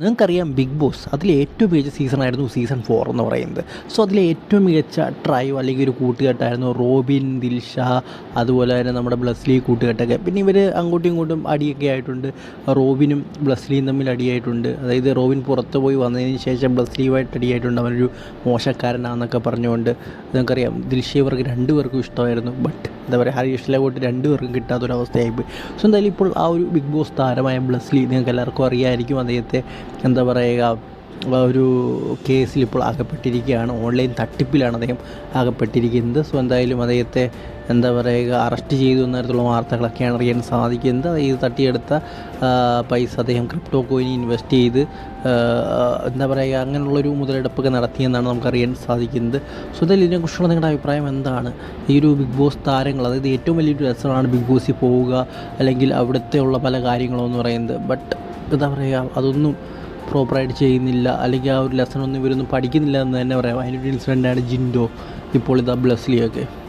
നിങ്ങൾക്കറിയാം big boss അതിലെ ഏറ്റവും മികച്ച സീസണായിരുന്നു സീസൺ ഫോർ എന്ന് പറയുന്നത്. സോ അതിലെ ഏറ്റവും മികച്ച ട്രൈവ് അല്ലെങ്കിൽ ഒരു കൂട്ടുകെട്ടായിരുന്നു റോബിൻ ദിൽഷ അതുപോലെ തന്നെ നമ്മുടെ ബ്ലസ്ലി കൂട്ടുകെട്ടൊക്കെ. പിന്നെ ഇവർ അങ്ങോട്ടും ഇങ്ങോട്ടും അടിയൊക്കെ ആയിട്ടുണ്ട്. റോബിനും ബ്ലസ്ലിയും തമ്മിൽ അടിയായിട്ടുണ്ട്. അതായത് റോബിൻ പുറത്ത് പോയി വന്നതിന് ശേഷം ബ്ലസ്ലിയുമായിട്ട് അടിയായിട്ടുണ്ട്. അവനൊരു മോശക്കാരനാണെന്നൊക്കെ പറഞ്ഞുകൊണ്ട്. നിങ്ങൾക്കറിയാം ദിൽഷ ഇവർക്ക് രണ്ടുപേർക്കും ഇഷ്ടമായിരുന്നു. ബട്ട് എന്താ പറയുക ഹരീഷിലെ കൂട്ട് രണ്ടുപേർക്കും കിട്ടാത്തൊരവസ്ഥയായിപ്പോയി സോ എന്തായാലും ഇപ്പോൾ ആ ഒരു ബിഗ് ബോസ് താരമായ ബ്ലസ്ലി നിങ്ങൾക്ക് എല്ലാവർക്കും അറിയാമായിരിക്കും അദ്ദേഹത്തെ എന്താ പറയുക ഒരു കേസിൽ ഇപ്പോൾ അകപ്പെട്ടിരിക്കുകയാണ്. ഓൺലൈൻ തട്ടിപ്പിലാണ് അദ്ദേഹം അകപ്പെട്ടിരിക്കുന്നത്. സോ എന്തായാലും അദ്ദേഹത്തെ എന്താ പറയുക അറസ്റ്റ് ചെയ്തു എന്നതരത്തിലുള്ള വാർത്തകളൊക്കെയാണ് അറിയാൻ സാധിക്കുന്നത്. ഈ തട്ടിയെടുത്ത പൈസ അദ്ദേഹം ക്രിപ്റ്റോ കോയിൻ ഇൻവെസ്റ്റ് ചെയ്ത് എന്താ പറയുക അങ്ങനെയുള്ളൊരു മുതലെടുപ്പൊക്കെ നടത്തിയെന്നാണ് നമുക്കറിയാൻ സാധിക്കുന്നത്. സോ എന്തായാലും ഇതിനെക്കുറിച്ചുള്ള നിങ്ങളുടെ അഭിപ്രായം എന്താണ്? ഈ ഒരു ബിഗ് ബോസ് താരങ്ങൾ അതായത് ഏറ്റവും വലിയൊരു രസമാണ് ബിഗ് ബോസിൽ പോവുക അല്ലെങ്കിൽ അവിടുത്തെ ഉള്ള പല കാര്യങ്ങളും എന്ന് പറയുന്നത്. ബട്ട് എന്താ പറയുക അതൊന്നും പ്രോപ്പറായിട്ട് ചെയ്യുന്നില്ല. അല്ലെങ്കിൽ ആ ഒരു ലെസൺ ഒന്നും ഇവരൊന്നും പഠിക്കുന്നില്ല എന്ന് തന്നെ പറയാം. അതിനൊരു ഇൻസിഡന്റാണ് ജിൻഡോ. ഇപ്പോൾ ഇതാ ബ്ലസ്ലിയൊക്കെ.